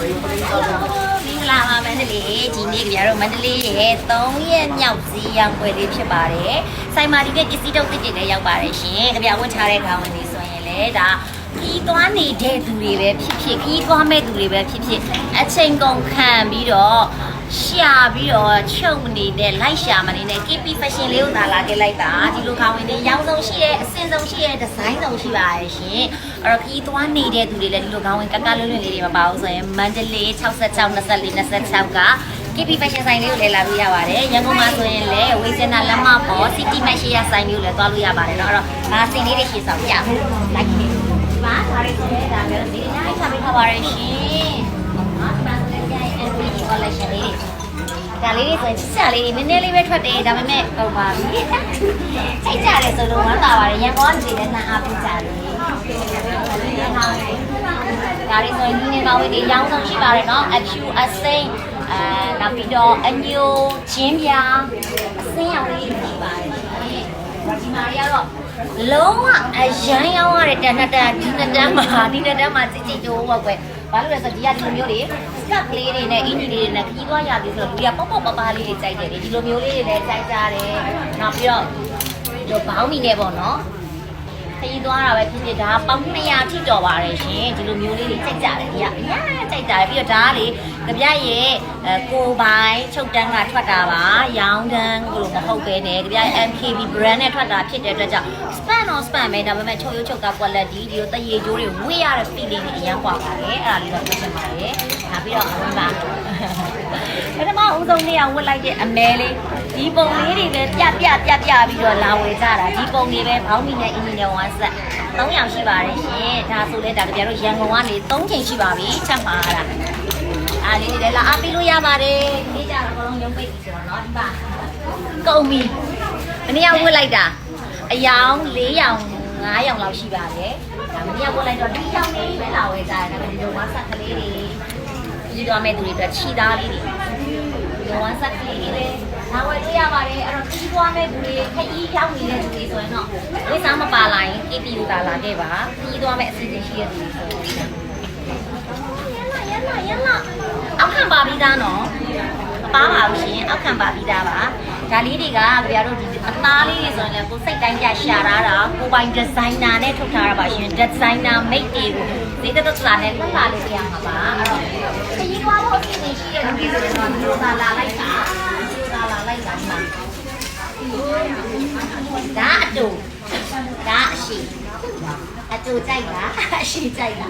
မင်္ဂလာပါမန္တလေးဒီနေ့ကြရတော့မန္တလေးရဲ့3ရက်မြောက်စီရောင်ပွဲလေးဖြစ်ပါတယ်။စိုင်မာဒီတဲ့ပစ္စည်းတုပ်တစ်တွေလည်းရောက်ပါတယ်ရှင်။ကြပြဝတ်ထားတဲ့ခေါင်းဝင်လေးဆိုရင်လည်းဒါ ခီးသွားနေတဲ့သူတွေပဲဖြစ်ဖြစ်ခီးသွားမဲ့သူတွေပဲဖြစ်ဖြစ်အချိန်ကုန်ခံပြီးတော့ရှာပြီးတော့ချုပ်မနေတဲ့လိုက်ရှာမနေတဲ့ KP fashion လေးကိုသာလာခဲ့လိုက်တာဒီလိုခေါင်းဝင်တွေရောင်းဆုံးရှိရဲ့အစင်ဆုံးရှိရဲ့ဒီဇိုင်းဆုံးရှိပါရဲ့ရှင်အဲ့တော့ခီးသွားနေတဲ့သူတွေလည်းဒီလိုခေါင်းဝင်ကကလွန်းလွန်းလေးတွေမပါဘူးဆိုရင်မန္တလေး66 24 26က KP Fashion ဆိုင်လေးကိုလည်းလာလို့ရပါတယ်။ရန်ကုန်မှာဆိုရင်လည်းဝေစင်နာလမ်းမပေါ် City Match ရဆိုင်မျိုးလည်းသွားလို့ရပါတယ်เนาะ။အဲ့တော့ဒါစင်လေးတွေရှေ့ဆောင်ပြဖို့လိုက်နေ။ ဒီမှာဒါရိုက်ချက်နဲ့ဒါလည်းဒီနေ့အချိန်ပေးထားပါရရှင်။နော်ဒီမှာဆိုလည်းပြန် NPD collection လေးတွေဒါလေးတွေဆိုရင်ချစ်ချလေးတွေနည်းနည်းလေးပဲထွက်တယ်ဒါပေမဲ့ဟုတ်ပါပြီ။ချိန်ကြတယ်ဆိုလို့ဝမ်းသာပါတယ်ရန်ကုန်ကဒီလည်းနှံအားပေးကြတယ်။ဒါလေးဆိုရင်ဒီနေ့ကောင်းဝေးတွေရောင်းဆောင်ရှိပါတယ်နော်အဖြူအစိမ့်အဲနောက်ပြီးတော့အညိုဂျင်းပြအစင်းရောင်လေးတွေရှိပါတယ် ဒီမှာတွေကတော့လုံးဝအရန်ရောင်းရတဲ့တန်တန်ဒီနှစ်တန်းမှာဒီနှစ်တန်းမှာကြည်ကြည်တိုးပေါ့ကွယ်။ဘာလို့လဲဆိုတော့ဒီကဒီလိုမျိုးတွေစကပ်ကလေးတွေနဲ့အင်ဂျီလေးတွေနဲ့ခီးသွားရပြီဆိုတော့လူကပေါ့ပေါ့ပပလေးတွေကြိုက်တယ်လေဒီလိုမျိုးလေးတွေလည်းကြိုက်ကြတယ်။နောက်ပြီးတော့ဒီလိုဘောင်းမီနဲ့ပေါ့နော်။ ခရီးသွားတာပဲဖြစ်ဖြစ်ဒါပေါင်း200ထိတော်ပါတယ်ရှင်ဒီလိုမျိုးလေးတွေကြိုက်ကြတယ်ဒီကအများကြိုက်ကြတယ်ပြီးတော့ဒါကလေကြပြရဲ့ကိုပိုင်ချုပ်တန်းကထွက်တာပါရောင်းတန်းကိုလိုမဟုတ်ပဲနဲ့ကြပြရဲ့ MKB brand နဲ့ထွက်တာဖြစ်တဲ့အတွက်ကြောင့် span on span ပဲဒါပေမဲ့ချုပ်ရုပ်ချုပ်က quality ဒီလိုတရေကျိုးတွေဝေ့ရတဲ့ feeling တွေအရင်ကွာပါတယ်အဲ့ဒါလေးတော့ပြောချင်ပါတယ်ဒါပြီးတော့အမပါပထမဦးဆုံးနေ့ကဝတ်လိုက်တဲ့အမဲလေး ဒီပုံလေးတွေပဲပြပြပြပြပြီးတော့လာဝယ်ကြတာဒီပုံတွေပဲဘောင်းမီနဲ့အင်ဂျင်နဲ့ဝမ်းဆက်3ယောက်ရှိပါတယ်ရှင်ဒါဆိုလဲဒါကြပြတော့ရန်ကုန်ကနေ3ချိန်ရှိပါပြီချက်မှာတာအားလေးတွေလည်းလာအားပေးလို့ရပါတယ်ဒီကြတော့အကုန်လုံးရုံးပိတ်ပြီဆိုတော့เนาะဒီပါကုန်ပြီမနေ့ကဝတ်လိုက်တာအယောင်4ယောင်5ယောင်လောက်ရှိပါတယ်ဒါမနေ့ကဝတ်လိုက်တော့ဒီယောင်လေးပဲလာဝယ်ကြတယ်ဒါပေမဲ့ဒီလိုဝမ်းဆက်ကလေးတွေဒီတော့မဲ့သူတွေအတွက်ခြိသားလေးတွေ ဒီဝမ်းဆက်ကလေးတွေ နားဝယ်လို့ရပါတယ်အဲ့တော့ခီးပွားမဲ့သူတွေခရီးရောက်နေတဲ့သူတွေဆိုရင်တော့ဝိစားမပါလာရင် KPU သာလာခဲ့ပါခီးသွားမဲ့အစီအစဉ်ရှိတဲ့သူတွေဆိုရင်ရလာရလာရလာအောက်ခံပါပြီးသားနော်မပါပါဘူးရှင်အောက်ခံပါပြီးသားပါဒါလေးတွေကကြပြတို့ဒီအသားလေးတွေဆိုရင်လည်းကိုစိတ်တိုင်းကြရှာထားတာကိုပိုင်ဒီဇိုင်နာနဲ့ထုတ်ထားတာပါရှင်ဒီဇိုင်နာမိတ်တွေကိုဈေးတက်တက်လာနဲ့လှလှလေးပြရမှာပါအဲ့တော့ခရီးသွားဖို့အစီအစဉ်ရှိတဲ့သူတွေဆိုရင်တော့ဒီလိုသာလာလိုက်တာဒီလိုသာလာလိုက်တာမှာဒါအတူဒါအ ရှိအတူကြိုက်တာအရှိကြိုက်တာ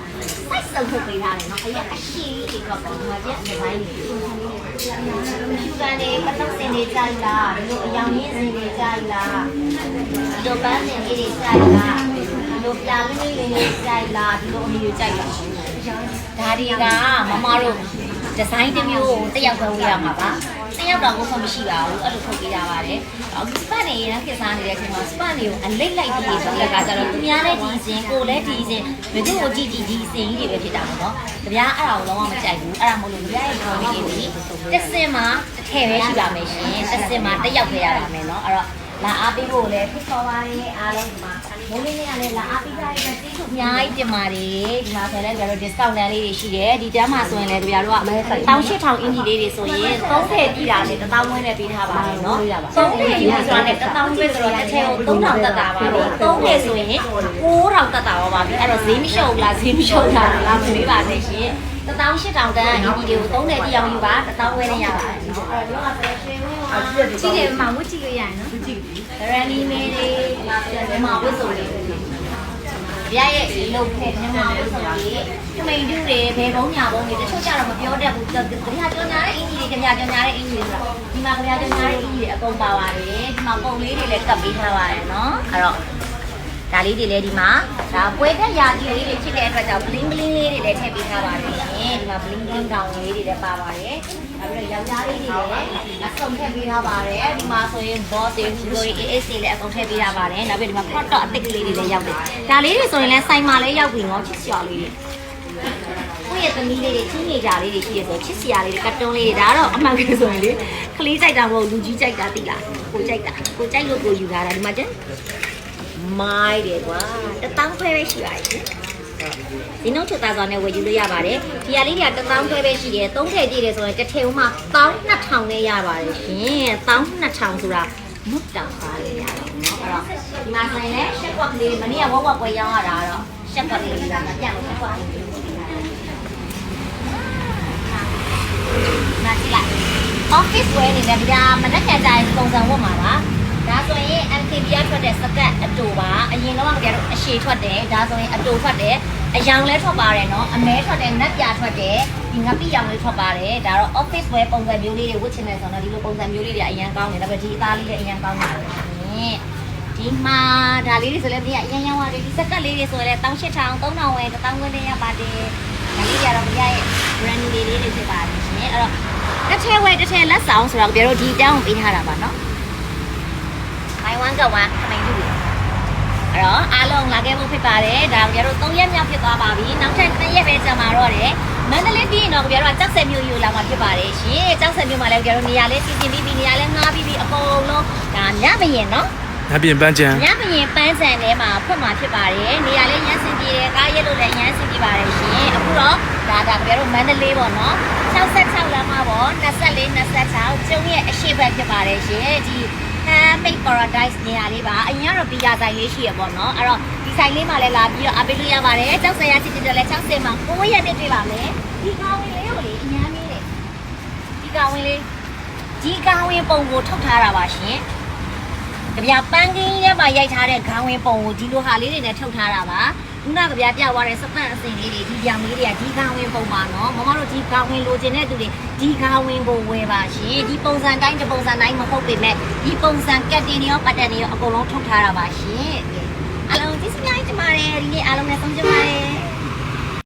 စိုက်စုံထုတ်ပေးထားတယ်နော်အဲ့ရအရှိဒီတော့ပုံမှန်ကျဒီဇိုင်းတွေရှူကန်တွေပတောက်စင်တွေကြိုက်လားဒီလိုအယောင်ရင်းစင်တွေကြိုက်လားဒီလိုပန်းစင်လေးတွေကြိုက်လားဒီလိုပြာလေးလေးတွေကြိုက်လားဒီလိုအမျိုးကြိုက်လားဒါတွေကမမတို့ ဒီဇိုင်းတစ်မျိုးကိုတစ်ယောက်ပဲဝေးရမှာပါတစ်ယောက်တော့ဘုံမရှိပါဘူးအဲ့လိုထုတ်ပေးကြပါတယ်အခုစပတ်နေရခေတ်စားနေတဲ့အချိန်မှာစပတ်နေကိုအလိတ်လိုက်ပြီးဆိုတဲ့အခါကျတော့သူများလည်းဒီစဉ်ကိုလည်းဒီစဉ်ဘယ်သူ့ကိုကြည့်ကြည့်ဒီစဉ်ကြီးတွေပဲဖြစ်တာပေါ့နော်တပြားအဲ့ဒါကိုလုံးဝမကြိုက်ဘူးအဲ့ဒါမို့လို့တပြားရဲ့ comment တွေတစ်စင်မှာတစ်ထည့်ပဲရှိပါမယ်ရှင်တစ်စင်မှာတစ်ယောက်ပဲရပါမယ်နော်အဲ့တော့လာအားပေးဖို့လည်းဖိတ်ခေါ်ပါရအားလုံးဒီမှာ မိုးလေးနဲ့လည်းလာအားပေးကြရတဲ့ကျေးဇူးအများကြီးတင်ပါတယ်ဒီမှာဆိုလည်းကြတော့ discount တန်းလေးတွေရှိတယ်ဒီတန်းမှာဆိုရင်လည်းကြတော့အမဲဆိုင်18000အင်ဂျီလေးတွေဆိုရင်30ပြည်တာနဲ့1000ဝန်းနဲ့ပေးထားပါတယ်နော်30ယူဆိုတာနဲ့1000ဝန်းဆိုတော့တစ်ချက်ကို3000တက်တာပါပြီ30ဆိုရင်9000တက်တာပါပြီအဲ့တော့ဈေးမလျှော့ဘူးလားဈေးမလျှော့တာလားမမေးပါနဲ့ရှင်18000တန်းအင်ဂျီတွေကို30တိအောင်ယူပါ1000ဝန်းနဲ့ရပါတယ်အဲ့တော့လောကဆိုရှင်ဝင်းပါကြည့်တယ်မှာဝတ်ကြည့်လို့ရရင်နော် ကြည့်ရန်နီမေလေးဒီမှာဝတ်စုံလေးရရဲ့လုံခဲ့ဒီမှာဝတ်စုံလေးခမိန်တူတွေဘယ်ဘုံညာဘုံတွေတချို့ကြတော့မပြောတတ်ဘူးကြပြကြောညာတဲ့အင်ကြီးတွေကြပြကြောညာတဲ့အင်ကြီးတွေဆိုတာဒီမှာကြပြကြောညာတဲ့အင်ကြီးတွေအကုန်ပါပါတယ်ဒီမှာပုံလေးတွေလည်းကပ်ပေးထားပါတယ်နော်အဲ့တော့ဒါလေးတွေလည်းဒီမှာဒါပွဲထက်ရာကြီးလေးတွေဖြစ်တဲ့အတွက်ကြောင့် bling bling လေးတွေလည်းထည့်ပေးထားပါတယ်ရှင်ဒီမှာ bling bling တောင်လေးတွေလည်းပါပါတယ် နောက်ပြီးတော့ယောက်ျားလေးတွေလည်းအစုံထည့်ပေးထားပါတယ်ဒီမှာဆိုရင် boss တွေ hero တွေ AS တွေလည်းအကုန်ထည့်ပေးထားပါတယ်နောက်ပြီးဒီမှာ crop top အသစ်ကလေးတွေလည်းရောက်တယ်ဒါလေးတွေဆိုရင်လည်းဆိုင်မှာလည်းရောက်ပြီနော်ချစ်စရာလေးတွေကိုယ့်ရဲ့သမီးလေးတွေချင်းနေကြလေးတွေရှိရဆိုချစ်စရာလေးတွေကတ်တုံးလေးတွေဒါတော့အမှန်ကဆိုရင်လေကလေးကြိုက်တာမဟုတ်လူကြီးကြိုက်တာသိလားကိုကြိုက်တာကိုကြိုက်လို့ကိုယူလာတာဒီမှာကျန်မိုင်းတယ်ကွာတထောင်ခွဲပဲရှိပါရဲ့ရှ င် ဒီနှုတ်ချက်သားစွာနဲ့ဝယ်ယူလို့ရပါတယ်ဒီဟာလေးတွေကတစ်သောင်းခွဲပဲရှိတယ်သုံးထည့်ကြည့်တယ်ဆိုရင်တစ်ထည့်ဦးမှာ1200နဲ့ရပါတယ်ရှင်1200ဆိုတာမုတ်တောင်စားလေးရတော့เนาะအဲ့တော့ဒီမှာဆိုရင်လည်းရှက်ကွက်ကလေးမနေ့ကဝက်ဝက်ပွဲရောင်းရတာတော့ရှက်ကွက်လေးကပြန်လို့ရှက်ကွက်လေးနားကြည့်လိုက် office wear နေတယ်ဗျာမနေ့ကကြိုင်ပုံစံဝတ်မှာပါ ဒါဆိုရင် MKB ကထွက်တဲ့စကတ်အတူပါအရင်တော့မကြတော့အရှည်ထွက်တယ်ဒါဆိုရင်အတူထွက်တယ်အယောင်လည်းထွက်ပါတယ်နော်အမဲထွက်တယ်နက်ပြထွက်တယ်ဒီငပိရောင်လေးထွက်ပါတယ်ဒါတော့ office wear ပုံစံမျိုးလေးတွေဝတ်ချင်တယ်ဆိုတော့ဒီလိုပုံစံမျိုးလေးတွေအရင်ကောင်းတယ်ဒါပေမဲ့ဒီအသားလေးလည်းအရင်ကောင်းပါတယ်ဒီမှာဒါလေးတွေဆိုလည်းမင်းကအရင်ရောက်ရတယ်ဒီစကတ်လေးတွေဆိုလည်း18000 3000ဝယ်1000ဝယ်လေးရပါတယ်ဒါလေးတွေကတော့မင်းရဲ့ brand new လေးတွေဖြစ်ပါတယ်ရှင်အဲ့တော့တစ်ထည့်ဝယ်တစ်ထည့်လက်ဆောင်ဆိုတော့ကြည့်ရတော့ဒီတောင်းပေးထားတာပါနော် ဝမ်းကဝမ်းခမိန်လူတွေအဲ့တော့အားလုံးလာခဲ့ဖို့ဖြစ်ပါတယ်ဒါကြရတော့3ရက်မြောက်ဖြစ်သွားပါပြီနောက်ထပ်2ရက်ပဲကြာမှာတော့တယ်မန္တလေးပြည်တော့ကြရတော့ကြောက်ဆယ်မြို့ယူလာမှာဖြစ်ပါတယ်ရှင်ကြောက်ဆယ်မြို့မှာလည်းကြရတော့နေရာလဲစီစဉ်ပြီးပြီးနေရာလဲငှားပြီးပြီးအကုန်လုံးဒါညမရင်နော်ညပြင်ပန်းချံညမရင်ပန်းချံထဲမှာဖွင့်မှာဖြစ်ပါတယ်နေရာလဲရမ်းစင်ပြေတယ်ကားရက်လို့လည်းရမ်းစင်ပြေပါတယ်ရှင်အခုတော့ဒါဒါကြရတော့မန္တလေးပေါ့နော်66လမ်းမပေါ့24 26ကျုံရဲ့အရှိတ်ဘက်ဖြစ်ပါတယ်ရှင်ဒီ Handmade Paradise နေရာလေးပါအရင်ကတော့ဘီယာဆိုင်လေးရှိရပေါ့နော်အဲ့တော့ဒီဆိုင်လေးမှာလည်းလာပြီးတော့အပေးလို့ရပါတယ်ကြောက်စရာချစ်ချစ်တယ်လည်း60မှာ9ရက်နဲ့တွေ့ပါမယ်ဒီကောင်းဝင်လေးကိုလေအများကြီးတယ်ဒီကောင်းဝင်လေးဒီကောင်းဝင်ပုံကိုထုတ်ထားတာပါရှင်ကြပြပန်းကင်းထဲမှာရိုက်ထားတဲ့ခေါင်းဝင်းပုံကိုဒီလိုဟာလေးတွေနဲ့ထုတ်ထားတာပါ ခုနကကြပြပြသွားတဲ့စပန့်အစင်လေးတွေဒီကြောင်လေးတွေကဒီခေါင်းဝင်းပုံပါနော်မမတို့ဒီခေါင်းဝင်းလိုချင်တဲ့သူတွေဒီခေါင်းဝင်းကိုဝယ်ပါရှင်ဒီပုံစံတိုင်းတစ်ပုံစံတိုင်းမဟုတ်ပေမဲ့ဒီပုံစံကတ်တင်ရောပတ်တက်နေရောအကုန်လုံးထုတ်ထားတာပါရှင်အလုံးဒီစမြိုင်းကျမရဲ့ဒီနေ့အားလုံးနဲ့ဆုံးချင်ပါတယ်